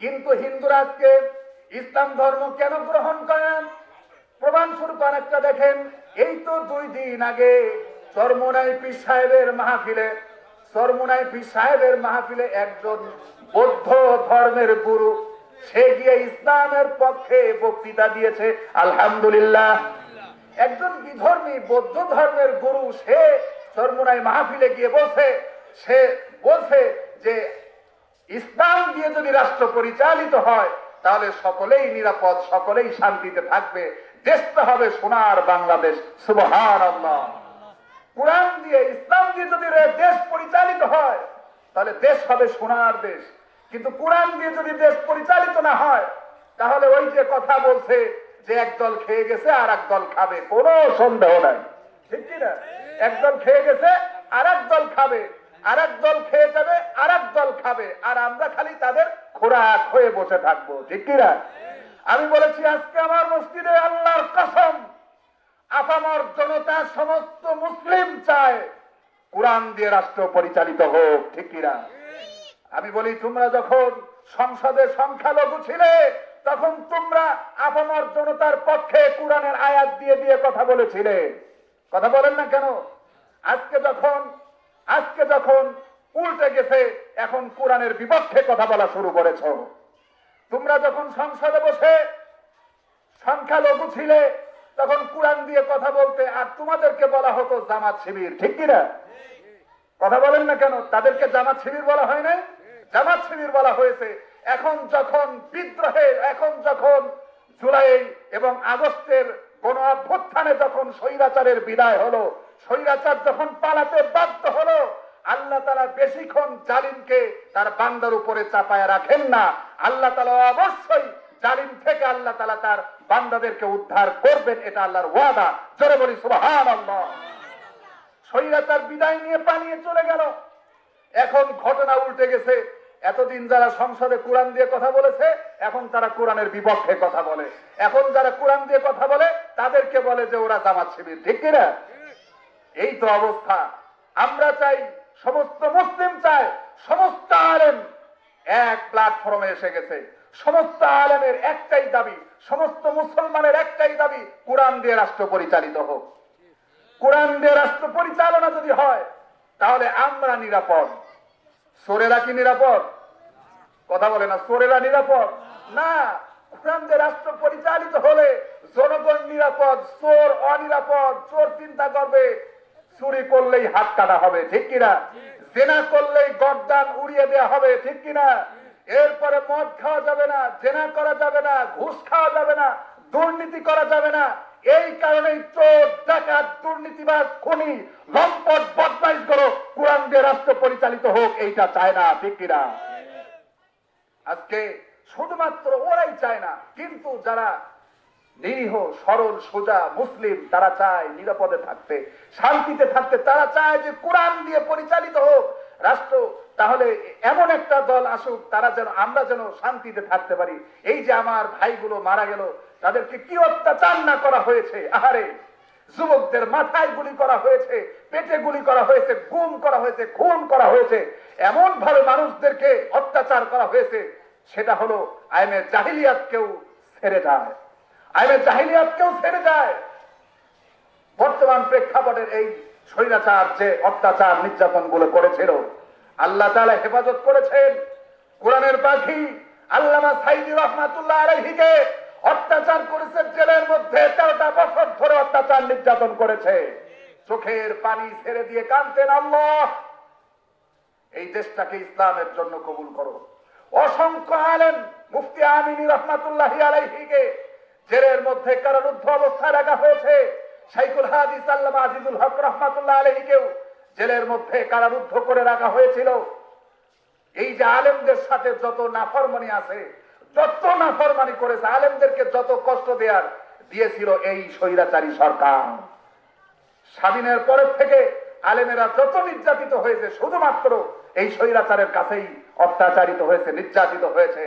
কিন্তু হিন্দুরা আজকে ইসলাম ধর্ম কেন গ্রহণ করেন? প্রমাণ স্বরূপ একটা দেখেন, এই তো দুই দিন আগে চরমোনাই পীর সাহেবের মাহফিলে, চরমোনাই পীর সাহেবের মাহফিলে একজন বৌদ্ধ ধর্মের গুরু, সে গিয়ে ইসলামের পক্ষে বক্তৃতা দিয়েছে, আলহামদুলিল্লাহ। একজন বিধর্মী, বৌদ্ধ ধর্মের গুরু, সে চরমোনাই মাহফিলে গিয়ে বলছে, সে বলছে যে ইসলাম দিয়ে যদি রাষ্ট্র পরিচালিত হয়, তাহলে সকলেই নিরাপদ, সকলেই শান্তিতে থাকবে। দেশটা হবে সোনার বাংলাদেশ। সুবহান কোরআন দিয়ে, ইসলাম দিয়ে যদি দেশ পরিচালিত হয়, তাহলে দেশ হবে সোনার দেশ। কিন্তু কোরআন দিয়ে যদি দেশ পরিচালিত না হয়, তাহলে ওই যে কথা বলছে যে একদল খেয়ে গেছে, আর দল খাবে, কোনো সন্দেহ নাই। ঠিক কি না একদল খেয়ে গেছে, আর দল খাবে। আর দল খেয়ে যাবে আর দল খাবে। আর আমরা খালি তাদের খোরাক হয়ে বসে থাকব। ঠিক কি না? আমি বলেছি, আজকে আমার মসজিদে আল্লাহর কসম, আপামর জনতা সমস্ত মুসলিম চায়, কোরআন দিয়ে রাষ্ট্র পরিচালিত হোক। ঠিক কিনা আমি বলি, তোমরা যখন সংসদে সংখ্যালঘু ছিলে, তখন তোমরা আপামর জনতার পক্ষে কোরআনের আয়াত দিয়ে দিয়ে কথা বলেছিলে। কথা বলেন না কেন? আজকে যখন আজকে যখন উল্টে গেছে, এখন কোরআনের বিপক্ষে কথা বলা শুরু করেছ। তোমরা যখন সংসদে বসে সংখ্যালঘু ছিলে, তখন কোরআন দিয়ে কথা বলতে আর তোমাদেরকে বলা হতো জামাত শিবির, ঠিক কিনা? কথা বলেন না কেন? তাদেরকে জামাত শিবির বলা হয় না? জামাত শিবির বলা হয়েছে, এখন যখন বিদ্রোহে, এখন যখন জুলাই এবং আগস্টের গণ অভ্যুত্থানে যখন স্বৈরাচারের বিদায় হলো স্বৈরাচার যখন পালাতে বাধ্য হলো, আল্লাহ তালা বেশিক্ষণ জালিমকে তার বান্দার উপরে চাপায় রাখেন না। আল্লাহ তালা অবশ্যই জালিম থেকে আল্লাহ তালা তার বান্দাদেরকে উদ্ধার করবেন, এটা আল্লাহর ওয়াদা। জোরে বলি সুবহান আল্লাহ স্বৈরাচার বিদায় নিয়ে পালিয়ে চলে গেল। এখন ঘটনা উল্টে গেছে। এতদিন যারা সংসদে কোরআন দিয়ে কথা বলেছে, এখন তারা কোরআনের বিপক্ষে কথা বলে। এখন যারা কোরআন দিয়ে কথা বলে, তাদেরকে বলে যে ওরা জামাত শিবির, ঠিক কিনা? এই তো অবস্থা। আমরা চাই সমস্ত মুসলিম চায় সমস্ত আলেম। এক প্ল্যাটফর্মে এসে গেছে। সমস্ত আলেমের একটাই দাবি, সমস্ত মুসলমানের একটাই দাবি, কোরআন দিয়ে রাষ্ট্র পরিচালিত হোক। কোরআন দিয়ে রাষ্ট্র পরিচালনা যদি হয়, তাহলে আমরা নিরাপদ। সোরেরা কি নিরাপদ? কথা বলে না, সোরেরা নিরাপদ? না, কোরআন দিয়ে রাষ্ট্র পরিচালিত হলে জনগণ নিরাপদ, চোর অনিরাপদ, চোর চিন্তা করবে। চুরি করলেই হাত কাটা হবে ঠিক কিনা? জেনা করলেই গরদান উড়িয়ে দেওয়া হবে ঠিক কিনা? এরপরে মদ খাওয়া যাবে না জেনা করা যাবে না ঘুষ খাওয়া যাবে না দুর্নীতি করা যাবে না। এই কারণেই চোর ডাকাত দুর্নীতিবাদ খুনি লম্পট বদমাইশ করো কোরআন দিয়ে রাষ্ট্র পরিচালিত হোক এইটা চায় না ঠিক কিনা? আজকে শুধুমাত্র ওরাই চায় না কিন্তু যারা নিরীহ, সরল, সোজা, মুসলিম, তারা চায় নিরাপদে থাকতে, শান্তিতে থাকতে, তারা চায় যে কোরআন দিয়ে পরিচালিত হোক। রাষ্ট্র, তাহলে এমন একটা দল আসুক, তারা যেন, আমরা যেন শান্তিতে থাকতে পারি। এই যে আমার ভাইগুলো মারা গেল, তাদেরকে কি অত্যাচার না করা হয়েছে? আহারে, যুবকদের মাথায় গুলি করা হয়েছে, পেটে গুলি করা হয়েছে গুম করা হয়েছে, খুন করা হয়েছে। এমন ভাবে মানুষদেরকে অত্যাচার করা হয়েছে, সেটা হলো আইনের জাহিলিয়াত কেউ ছেড়ে যায় আইনের জাহিলিয়াত কেউ ছেড়ে যায় বর্তমান প্রেক্ষাপটের এই স্বৈরাচার যে অত্যাচার নির্যাতনগুলো করেছিল, আল্লাহ তাআলা হেফাজত করেছেন। কোরআনের পাখি আল্লামা সাইদি রহমাতুল্লাহ আলাইহিকে অত্যাচার করেছে জেলের মধ্যে তেরোটা বছর ধরে অত্যাচার নির্যাতন করেছে। চোখের পানি ছেড়ে দিয়ে কানতেন আল্লাহ। এই দেশটাকে ইসলামের জন্য কবুল করো। অসংখ্য আলেন মুফতি আমিনী রহমাতুল্লাহ আলাইহিকে জেলের মধ্যে কারারুদ্ধ অবস্থায় রাখা হয়েছে। শাইকুল হাদিস আল্লামা আজিজুল হক রহমাতুল্লাহ আলাইহিকেও জেলের মধ্যে কারারুদ্ধ করে রাখা হয়েছিল। এই যে আলেমদের সাথে যত নাফরমানি আছে, যত নাফরমানি করেছে, আলেমদেরকে যত কষ্ট দেওয়ার দিয়েছিল এই স্বৈরাচারী সরকার। স্বাধীনের পরের থেকে আলেমেরা যত নির্যাতিত হয়েছে, শুধুমাত্র এই স্বৈরাচারের কাছেই অত্যাচারিত হয়েছে, নির্যাতিত হয়েছে।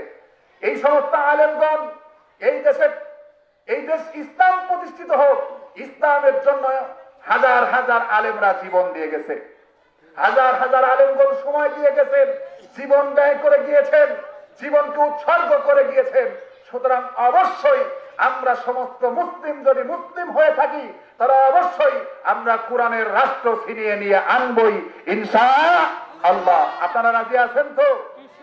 এই সমস্ত আলেমগণ এই দেশের এই দেশ ইসলাম প্রতিষ্ঠিত হোক, ইসলামের জন্য হাজার হাজার আলেমরা জীবন দিয়ে গেছে। হাজার হাজার আলেমগণ সময় দিয়ে গেছেন, জীবন ব্যয় করে গিয়েছেন, জীবনকে উৎসর্গ করে গিয়েছেন। সুতরাং অবশ্যই আমরা সমস্ত মুসলিম, যদি মুসলিম হয়ে থাকি, তাহলে অবশ্যই আমরা কোরআনের রাষ্ট্র ফিরিয়ে নিয়ে আনবই, ইনশা আল্লাহ। আপনারা রাজি আছেন তো?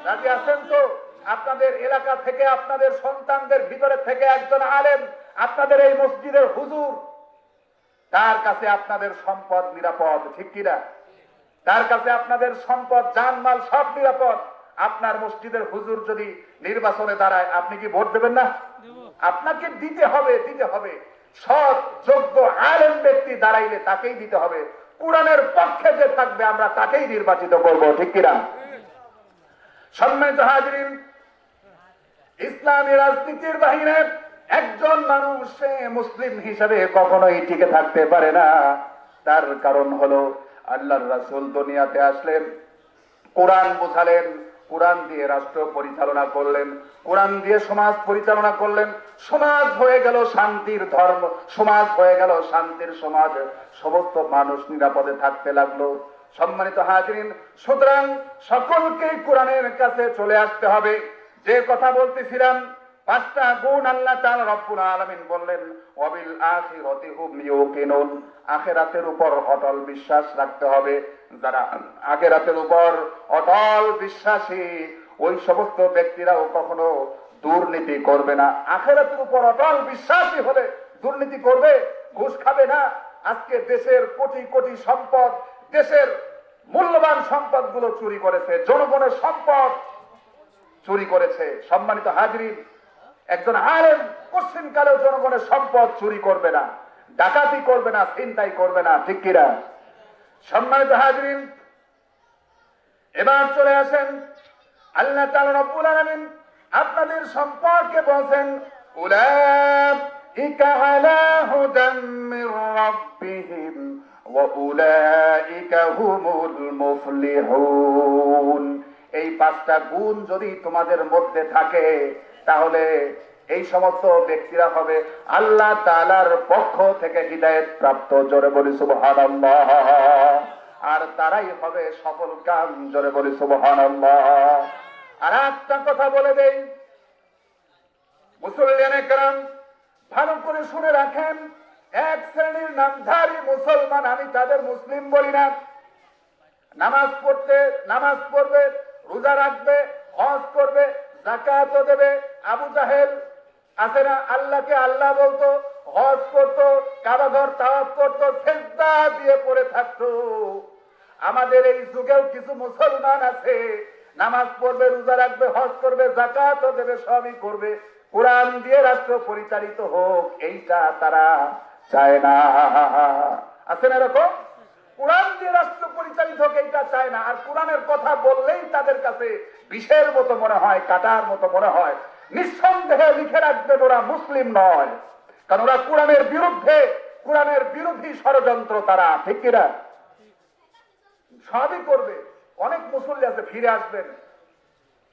রাজি আছেন তো? আপনাদের এলাকা থেকে, আপনাদের সন্তানদের ভিতরে থেকে একজন আলেম, আপনাদের এই মসজিদের হুজুর, তার কাছে আপনাদের সম্পদ নিরাপদ, ঠিক কিনা তার কাছে আপনাদের সম্পদ, জানমাল সব নিরাপদ। আপনার মসজিদের হুজুর যদি নির্বাচনে দাঁড়ায়, আপনি কি ভোট দেবেন না? আপনাকে দিতে হবে দিতে হবে। সৎ, যোগ্য, আলেম ব্যক্তি দাঁড়াইলে তাকেই দিতে হবে। কোরআনের পক্ষে যে থাকবে, আমরা তাকেই নির্বাচিত করব, ঠিক কিনা সম্মানিত হাজরিন ইসলামী রাজনীতির বাহিরে একজন মানুষ মুসলিম হিসাবে কখনোই টিকে থাকতে পারে না। তার কারণ হলো আল্লাহর রাসূল দুনিয়াতে আসলেন, কোরআন বোঝালেন, কোরআন দিয়ে রাষ্ট্র পরিচালনা করলেন, কোরআন দিয়ে সমাজ পরিচালনা করলেন। সমাজ হয়ে গেল শান্তির ধর্ম, সমাজ হয়ে গেল শান্তির সমাজ। সমস্ত মানুষ নিরাপদে থাকতে লাগল। সম্মানিত হাজরিন, সুতরাং সকলকেই কোরআনের কাছে চলে আসতে হবে। যে কথা বলতেছিলাম, পাঁচটা গুণ আল্লাহ তাআলা রব্বুল আলামিন বললেন, ওয়াবিল আখিরাতি হুম ইউকিনুন। আখিরাতের উপর অটল বিশ্বাস রাখতে হবে। যারা আখিরাতের উপর অটল বিশ্বাসী, ওই সমস্ত ব্যক্তিরাও কখনো দুর্নীতি করবে না। আখিরাতের উপর অটল বিশ্বাসী হলে দুর্নীতি করবে, ঘুষ খাবে না। আজকে দেশের কোটি কোটি সম্পদ, দেশের মূল্যবান সম্পদগুলো চুরি করেছে, জনগণের সম্পদ চুরি করেছে। সম্মানিত হাজরিন, একজন আলেম পশ্চিম কালেও জনগণের সম্পদ চুরি করবে না, ডাকাতি করবে না চিন্তাই করবে না, ঠিক কিনা? সম্মানিত হাজরিন, এবার চলে আসেন আল্লাহ তাআলা আপনাদের সম্পর্কে বলছেন উলাইকা এই পাঁচটা গুণ যদি তোমাদের মধ্যে থাকে, তাহলে এই সমস্ত ব্যক্তিরা হবে আল্লাহ তালার পক্ষ থেকে হৃদায়ত প্রাপ্ত। জোরে বলি সুবহানাল্লাহ। আর তারাই হবে সফল কাম। জোরে বলি সুবহানাল্লাহ। আর একটা কথা বলে দেই। মুসলমানে কারণ ভালো করে শুনে রাখেন, এক শ্রেণির নামধারী মুসলমান, আমি তাদের মুসলিম বলি না। নামাজ পড়তে, নামাজ পড়বে রোজা রাখবে, হজ করবে জাকাতও দেবে। আবু জাহেল আছে না, আল্লাহকে আল্লাহ বলতো, হজ করতো কাবাঘর তাওয়াফ করতো, সেজদা দিয়ে পড়ে থাকতো। আমাদের এই যুগেও কিছু মুসলমান আছে, নামাজ পড়বে, রোজা রাখবে, হজ করবে জাকাতও দেবে, সবই করবে। কোরআন দিয়ে রাষ্ট্র পরিচালিত হোক, এইটা তারা চায় না। আছে না এরকম? কোরআন দিয়ে রাষ্ট্র পরিচালিত হোক, এইটা চায় না। আর কোরআনের কথা বললেই তাদের কাছে বিষের মতো মনে হয়, কাটার মতো মনে হয়। নিঃসন্দেহে লিখে রাখবেন ওরা মুসলিম নয়। কারণ ওরা কোরআনের বিরুদ্ধে, কোরআনের বিরোধী ষড়যন্ত্র তারা, ঠিক কিনা? সবই করবে। অনেক মুসল্লি আছে, ফিরে আসবেন।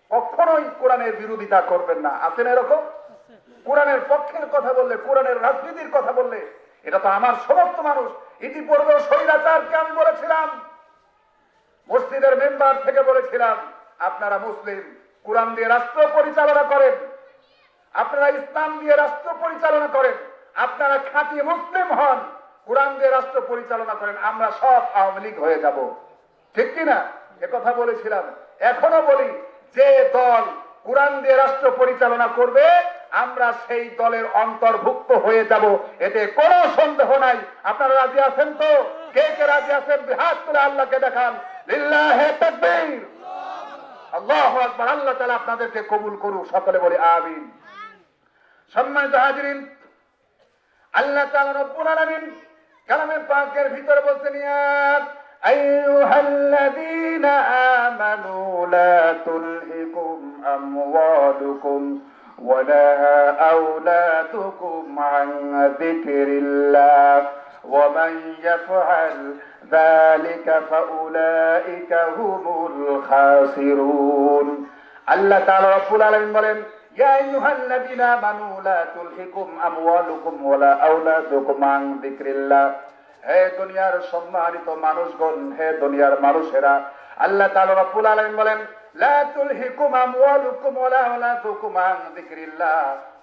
কখনোই কোরআনের বিরোধিতা করবেন না। আছেন এরকম? কোরআনের পক্ষের কথা বললে, কোরআনের রাজনীতির কথা বললে এটা তো আমার সমস্ত মানুষ। ইতিপূর্বে স্বৈরাচারকে আমি বলেছিলাম। মসজিদের মেম্বার থেকে বলেছিলাম, আপনারা মুসলিম, কোরআন দিয়ে রাষ্ট্র পরিচালনা করেন। আপনারা ইসলাম দিয়ে রাষ্ট্র পরিচালনা করেন। আপনারা খাঁটি মুসলিম হন, কোরআন দিয়ে রাষ্ট্র পরিচালনা করেন। আমরা সব আওয়ামী লীগ হয়ে যাব। ঠিক কিনা কথা বলেছিলাম। এখনও বলি, যে দল কোরআন দিয়ে রাষ্ট্র পরিচালনা করবে আমরা সেই দলের অন্তর্ভুক্ত হয়ে যাব, এতে কোনো সন্দেহ নাই। আপনারা রাজি আছেন তো? কে কে রাজি আছেন? হাত তুলে আল্লাহকে দেখান। আল্লাহু আপনাদেরকে কবুল করুক, সকলে বলি আমিন। সম্মানিত আল্লাহ পাকের ইয়া আইয়ুহাল্লাযীনা আমানু লা তুলহিকুম আমওয়ালুকুম। ولا أولادكم عن ذكر الله ومن يفعل ذلك فأولئك هم الخاسرون আল্লাহ তাআলা রব্বুল আলামিন বলেন ইয়া আইয়ুহাল্লাযীনা আমানু লা তুলহিকুম আমওয়ালুকুম ওয়ালা আওলাদুকুম আন যিকরিল্লাহ হে দুনিয়ার সম্মানিত মানুষগণ হে দুনিয়ার মানুষেরা আল্লাহ তাআলা রাব্বুল আলামিন বলেন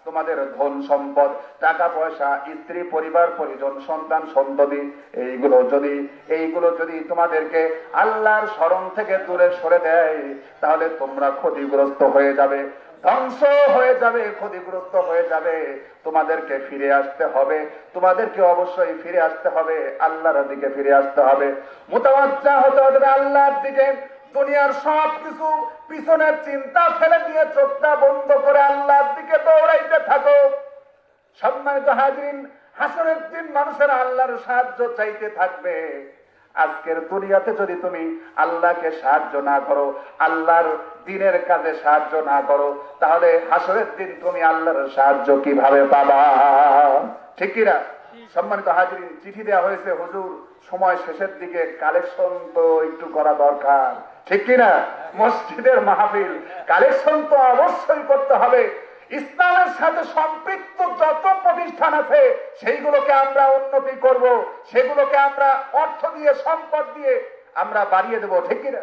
তোমাদের ধন সম্পদ, টাকা পয়সা, স্ত্রী, পরিবার, পরিজন, সন্তান, সন্ততি, এইগুলো যদি এইগুলো যদি তোমাদেরকে আল্লাহর স্মরণ থেকে দূরে সরে দেয়, তাহলে তোমরা ক্ষতিগ্রস্ত হয়ে যাবে, ধ্বংস হয়ে যাবে, ক্ষতিগ্রস্ত হয়ে যাবে। তোমাদেরকে ফিরে আসতে হবে, তোমাদেরকে অবশ্যই ফিরে আসতে হবে, আল্লাহর দিকে ফিরে আসতে হবে। মোতাবাজ্জা হতে হবে আল্লাহর দিকে। দুনিয়ার সব কিছু পিছনের চিন্তা ফেলে দিয়ে চোখটা বন্ধ করে আল্লাহর দিকে দৌড়াইতে থাকো। সম্মানিত হাজরিন হাসনের দিন মানুষের আল্লাহর সাহায্য চাইতে থাকবে। আজকের দুনিয়াতে যদি তুমি আল্লাহকে সাহায্য না করো, আল্লাহর দিনের কাজে সাহায্য না করো, তাহলে হাসরের দিন তুমি আল্লাহর সাহায্য কীভাবে পাবা? ঠিক কিনা? সম্মানিত হাজরিন, চিঠি দেওয়া হয়েছে, হুজুর, সময় শেষের দিকে কালেকশন তো একটু করা দরকার। ঠিক কিনা? মসজিদের মাহফিল। কালেকশন তো অবশ্যই করতে হবে। ইসলামের সাথে সম্পৃক্ত যত প্রতিষ্ঠান আছে, সেইগুলোকে আমরা উন্নতি করব। সেগুলোকে আমরা অর্থ দিয়ে, সম্পদ দিয়ে আমরা বাড়িয়ে দেব, ঠিক কিনা?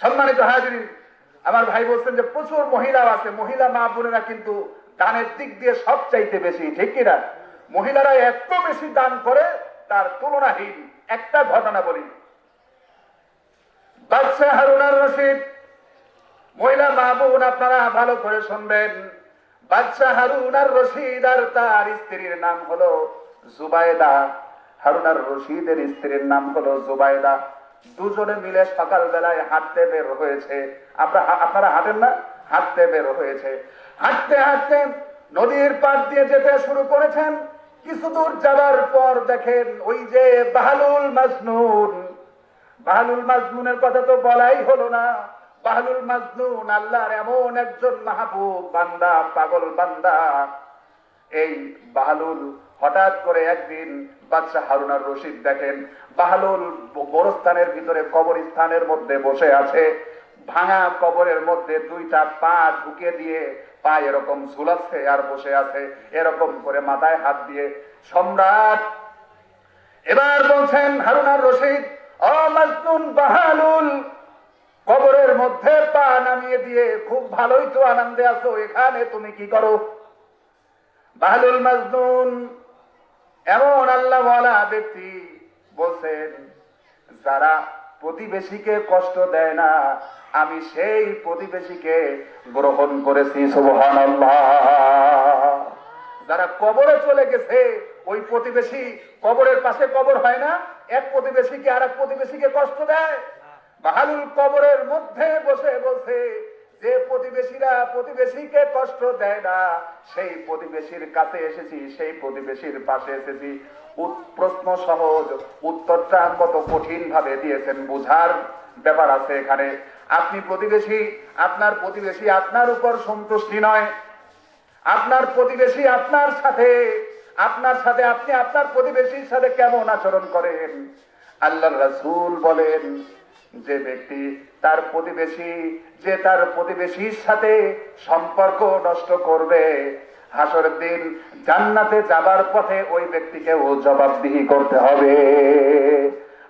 সম্মানিত হাজিরিন, আমার ভাই বলছেন যে প্রচুর মহিলাও আছে। মহিলা মা বোনেরা কিন্তু দানের দিক দিয়ে সব চাইতে বেশি, ঠিক কিনা? মহিলারা এত বেশি দান করে, তার তুলনাহীন। একটা ঘটনা বলি। বাদশাহ হারুনার রশিদ। মহিলা মা বোন আপনারা ভালো করে শুনবেন। বাদশাহ হারুনার রশিদ আর তার স্ত্রীর নাম হলো জুবাইদা হারুনার রশিদের স্ত্রীর নাম হলো জুবাইদা দুজনে মিলে সকাল বেলায় হাঁটতে বের হয়েছে। আমরা আপনারা হাঁটেন না? হাঁটতে বের হয়েছে। হাঁটতে হাঁটতে নদীর পাড় দিয়ে যেতে শুরু করেছেন। কিছু দূর যাওয়ার পর দেখেন ওই যে বাহালুল মাজনুন বাহালুল মাজনুনের কথা তো বলাই হলো না। বাহালুল মাজনুন আল্লাহর এমন একজন মাহবুব বান্দা, পাগল বান্দা। এই বাহালুল হঠাৎ করে একদিন বাদশাহ হারুনার রশিদ দেখেন, বাহালুল গোরস্থানের ভিতরে কবরস্থানের মধ্যে বসে আছে। ভাঙা কবরের মধ্যে দুইটা পা ঢুকে দিয়ে পা এরকম ঝুলাচ্ছে আর বসে আছে, এরকম করে মাথায় হাত দিয়ে। সম্রাট, এবার বলছেন হারুনার রশিদ অমাজনুন বাহালুল। কবরের মধ্যে পা নামিয়ে দিয়ে, খুব ভালোই তো আনন্দে আছো, এখানে তুমি কি করো? বাহালুল মাজনুন এমন আল্লাহওয়ালা ব্যক্তি বলছেন, যারা প্রতিবেশীকে কষ্ট দেয় না, আমি সেই প্রতিবেশীকে গ্রহণ করেছি, সুবহানাল্লাহ। যারা কবরে চলে গেছে, ওই প্রতিবেশী কবরের পাশে কবর হয় না, এক প্রতিবেশীকে আর এক প্রতিবেশীকে কষ্ট দেয়। বাহালুল কবরের মধ্যে বসে বসে যে প্রতিবেশীরা প্রতিবেশীকে কষ্ট দেয় না, সেই প্রতিবেশীর কাছে এসেছি, সেই প্রতিবেশীর পাশে এসেছি। প্রশ্ন সহজ, উত্তরটা কত কঠিন ভাবে দিয়েছেন বুঝার ব্যাপার আছে এখানে। আপনি প্রতিবেশী, আপনার প্রতিবেশী আপনার উপর সন্তুষ্টি নয় আপনার প্রতিবেশী আপনার সাথে আপনার সাথে আপনি আপনার প্রতিবেশীর সাথে কেমন আচরণ করেন? আল্লাহ রাসূল বলেন, যে ব্যক্তি তার প্রতিবেশী, যে তার প্রতিবেশীর সাথে সম্পর্ক নষ্ট করবে হাসরের দিন জান্নাতে যাবার পথে ওই ব্যক্তিকে ও জবাবদিহি করতে হবে।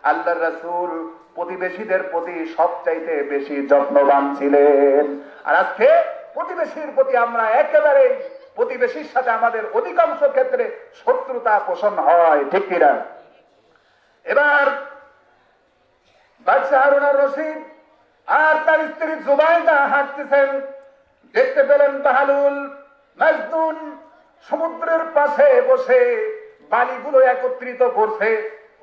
আল্লাহ রাসূল প্রতিবেশীদের প্রতি সবচাইতে বেশি যত্নবান ছিলেন। আর আজকে প্রতিবেশীর প্রতি আমরা একেবারেই প্রতিবেশীর সাথে আমাদের অধিকাংশ ক্ষেত্রে শত্রুতা পোষণ হয়, ঠিক কিনা? এবার হারুনার রশিদ আর তার স্ত্রী জুবাইদা হাঁটতেছেন। দেখতে পেলেন বাহালুল মাজদুন সমুদ্রের পাশে বসে বালিগুলো একত্রিত করছে।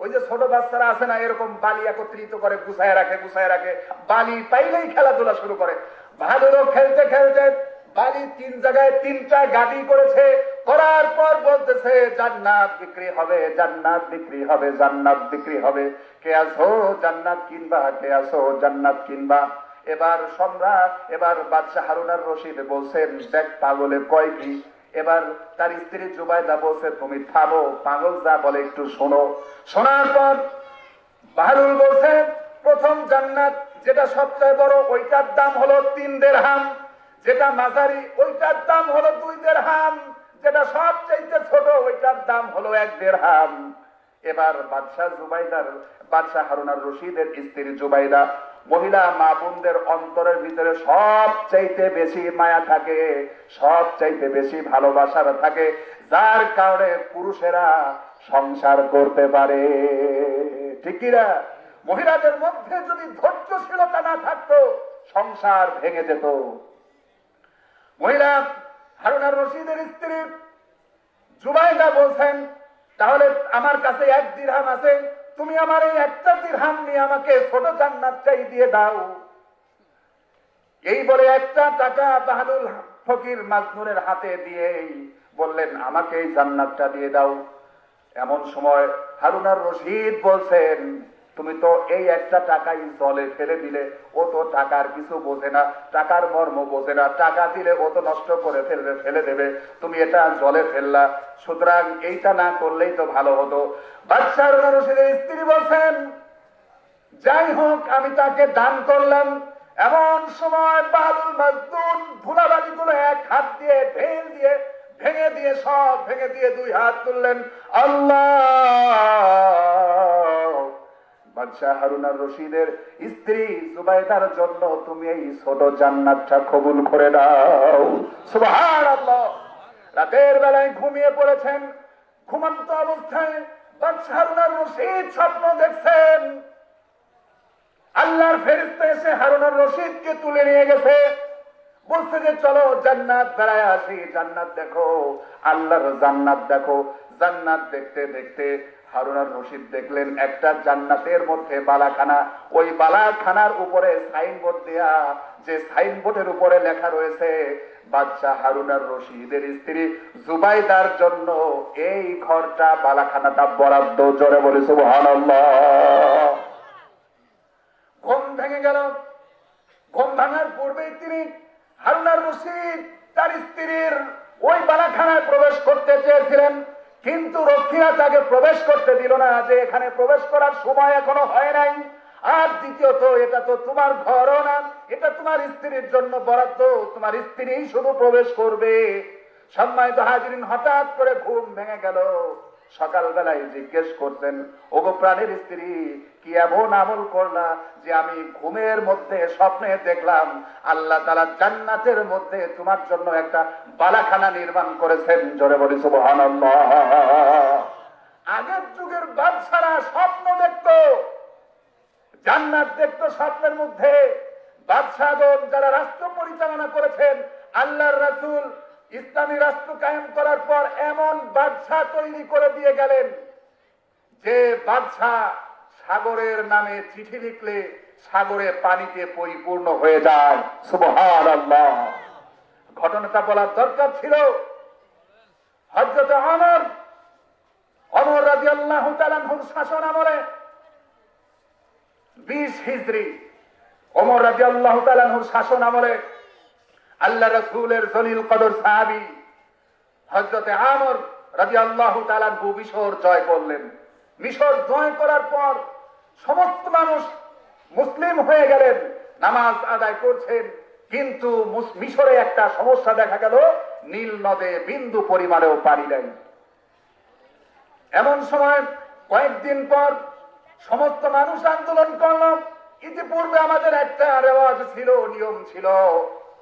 ওই যে ছোট বাচ্চারা আছে না, এরকম বালি একত্রিত করে গুছায় রাখে গুছায় রাখে। বালি পাইলেই খেলাধুলা শুরু করে। বাহাদুরও খেলতে খেলতে বালি তিন জায়গায় তিনটা গাড়ি করেছে। করার পর বলতেছে, জান্নাত বিক্রি হবে, জান্নাত বিক্রি হবে, জান্নাত বিক্রি হবে। কে আসো জান্নাত কিনবা, কে আসো জান্নাত কিনবা। এবার সম্রাট, এবার বাদশাহ হারুনার রশিদ বলছেন, দেখ পাগলে কয় কি? এবার তার স্ত্রী জুবাইদা বলছে, তুমি থামো, পাগল যা বলে একটু শোনো। শোনার পর বাহারুল বলছে, প্রথম জান্নাত যেটা সবচেয়ে বড়, ওইটার দাম হলো তিন দেড়হাম। যেটা মাঝারি, ওইটার দাম হলো দুই দেড়হাম। যেটা সবচেয়ে ছোট, ওইটার দাম হলো এক দেড়হাম। এবার বাদশাহ জুবাইদার, বাদশাহ হারুনার রশিদের স্ত্রী জুবাইদা। মহিলা মা বোনদের অন্তরের ভিতরে সব চাইতে বেশি মায়া থাকে সব চাইতে বেশি ভালোবাসার থাকে, যার কারণে পুরুষেরা সংসার করতে পারে। ঠিক কিনা? মহিলাদের মধ্যে যদি ধৈর্যশীলতা না থাকতো, সংসার ভেঙে যেত। মহিলা হারুনার রশিদের স্ত্রী জুবাইদা বলছেন, তাহলে আমার কাছে এক দিরহাম আছে, তুমি আমার এই একটা দিরহাম নিয়ে আমাকে ছোট জান্নাত চাই, দিয়ে দাও। এই বলে একটা টাকা বাহাদুল ফকির মাজনুরের হাতে দিয়েই বললেন, আমাকে এই জান্নাতটা দিয়ে দাও। এমন সময় হারুনার রশিদ বলছেন তুমি তো এই একটা টাকাই জলে ফেলে দিলে, ও তো টাকার কিছু বোঝে না, টাকার মর্ম বোঝে না, টাকা দিলে ও তো নষ্ট করে ফেলবে, ফেলে দেবে, তুমি এটা জলে ফেললা। সুতরাং এইটা না করলেই তো ভালো হতো। হারুনার রশিদের স্ত্রী বলছেন, যাই হোক, আমি তাকে দান করলাম। এমন সময় বালুল মাজদুর ধুলাবালি গুলো এক হাত দিয়ে ঢেল দিয়ে, ভেঙে দিয়ে সব ভেঙে দিয়ে দুই হাত তুললেন। আল্লাহ বাদশাহ হারুনার রশিদের স্ত্রী জন্য তুমি এই ছোট জান্নাতটা কবুল করে দাও। সুবহানাল্লাহ। রাতের বেলায় ঘুমিয়ে পড়েছেন, ঘুমন্ত অবস্থায় বাদশাহ হারুনার রশিদ স্বপ্ন দেখছেন। আল্লাহর ফেরিস্তা এসে হারুনার রশিদকে তুলে নিয়ে গেছে। বলছে যে, চলো জান্নাত বেড়ায় আসি, জান্নাত দেখো, আল্লাহর জান্নাত দেখো। জান্নাত দেখতে দেখতে হারুনার রশিদ দেখলেন, একটা জান্নাতের মধ্যে বালাখানা। ওই বালাখানার উপরে সাইনবোর্ড দেয়া, যে সাইনবোর্ডের উপরে লেখা রয়েছে বাচ্চা হারুনার রশিদের স্ত্রী জুবাইদার জন্য এই ঘরটা বালাখানাটা বরাদ্দ। জোরে বলে, সুবহানাল্লাহ। ঘুম ভেঙে গেল। ঘুম ভাঙার পূর্বেই তিনি হারুনার রশিদ, তার স্ত্রীর ওই বালাখানায় প্রবেশ করতে চেয়েছিলেন। কিন্তু রক্ষীরা তাকে প্রবেশ করতে দিল না, যে এখানে প্রবেশ করার সময় এখনও হয় নাই। আর দ্বিতীয়ত, এটা তো তোমার ঘরও না, এটা তোমার স্ত্রীর জন্য বরাদ্দ, তোমার স্ত্রী শুধু প্রবেশ করবে। সম্মানিত হাজিরিন হঠাৎ করে ঘুম ভেঙে গেল। সকালবেলায় জিজ্ঞেস করতেন ওগো প্রাণের স্ত্রী, কি এমন আমল করলা যে আমি ঘুমের মধ্যে স্বপ্নে দেখলাম? আল্লাহ তালা জান্নাতের মধ্যে তোমার জন্য একটা বালাখানা নির্মাণ করেছেন। জোরে বলি, সুবহানাল্লাহ। আগের যুগের বাদশারা স্বপ্ন দেখতো, জান্নাত দেখতো স্বপ্নের মধ্যে। বাদশাহগণ যারা রাষ্ট্র পরিচালনা করেছেন, আল্লাহর রাসূল ইসলামী রাষ্ট্র কায়েম করার পর এমন বাদশাহ তৈরি করে দিয়ে গেলেন যে বাদশাহ সাগরের নামে চিঠি লিখলে সাগরে পানিতে পরিপূর্ণ হয়ে যায়। ঘটনাটা বলার দরকার ছিল। হযরত অমর অমর রাদিয়াল্লাহু তাআলা শাসন আমলে বিশ হিজরি, অমর রাজি আল্লাহ শাসন আমলে আল্লাহ রসুলের জলিল কদর সাহাবি হজরতে আমর রাজি আল্লাহ তালাহু মিশর জয় করলেন। মিশর জয় করার পর সমস্ত মানুষ মুসলিম হয়ে গেলেন, নামাজ আদায় করছেন। কিন্তু মিশরে একটা সমস্যা দেখা গেল, নীল নদে বিন্দু পরিমাণেও পানি নাই। এমন সময় কয়েকদিন পর সমস্ত মানুষ আন্দোলন করল। ইতিপূর্বে আমাদের একটা রেওয়াজ ছিল, নিয়ম ছিল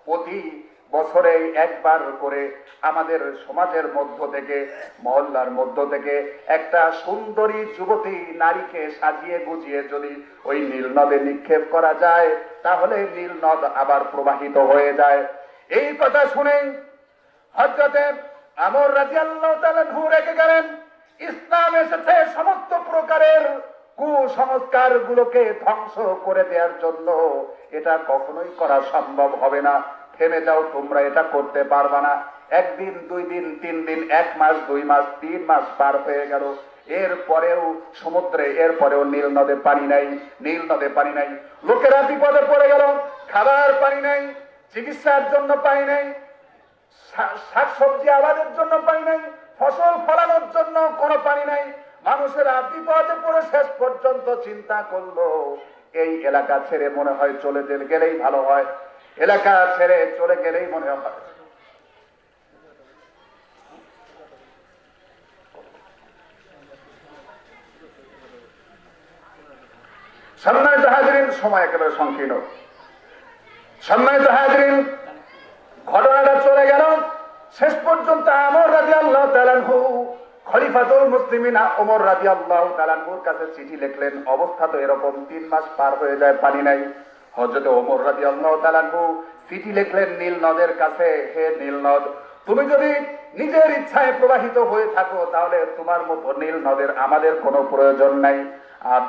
প্রতি বছরে একবার করে আমাদের সমাজের মধ্য থেকে, মহল্লার মধ্য থেকে একটা সুন্দরী যুবতী নারীকে সাজিয়ে গুজিয়ে যদি ওই নীল নদে নিক্ষেপ করা যায়, তাহলে নীল নদ আবার প্রবাহিত হয়ে যায়। এই কথা শুনে হজরতে আমর রাজি আল্লাহ রেখে গেলেন। ইসলাম এসেছে সমস্ত কুসংস্কার গুলোকে ধ্বংস করে দেওয়ার জন্য এটা কখনোই করা সম্ভব হবে না। থেমে যাও, তোমরা এটা করতে পারবা না। একদিন, দুই দিন, তিন দিন, এক মাস, দুই মাস, তিন মাস পার হয়ে গেল। এর পরেও সমুদ্রে এর পরেও নীল নদে পানি নাই, নীল নদে পানি নাই। লোকেরা বিপদে পড়ে গেল, খাবার পানি নাই, চিকিৎসার জন্য পানি নাই শাকসবজি আবাদের জন্য পানি নাই, ফসল ফলানোর জন্য কোনো পানি নাই। মানুষেরা বিপদে পড়ে শেষ পর্যন্ত চিন্তা করল, এই এলাকা ছেড়ে মনে হয় চলে গেলেই ভালো হয়। এলাকা ছেড়ে চলে গেলেই মনে হয় সম্মানিত হাজরিন সময় একেবারে সংকীর্ণ। সম্মানিত হাজরিন ঘটনাটা চলে গেল। শেষ পর্যন্ত আমর রাজি আল্লাহ খলিফাতুল মুসলিমিনা ওমর রাজি আল্লাহ তালানহুর কাছে চিঠি লিখলেন, অবস্থা তো এরকম, তিন মাস পার হয়ে যায়, পানি নাই। হজরত ওমর রাজি আল্লাহ তালানহু চিঠি লিখলেন, নীল নদের কাছে, হে নীল নদ, তুমি যদি নিজের ইচ্ছায় প্রবাহিত হয়ে থাকো, তাহলে তোমার মতো নীল নদের আমাদের কোনো প্রয়োজন নাই। আর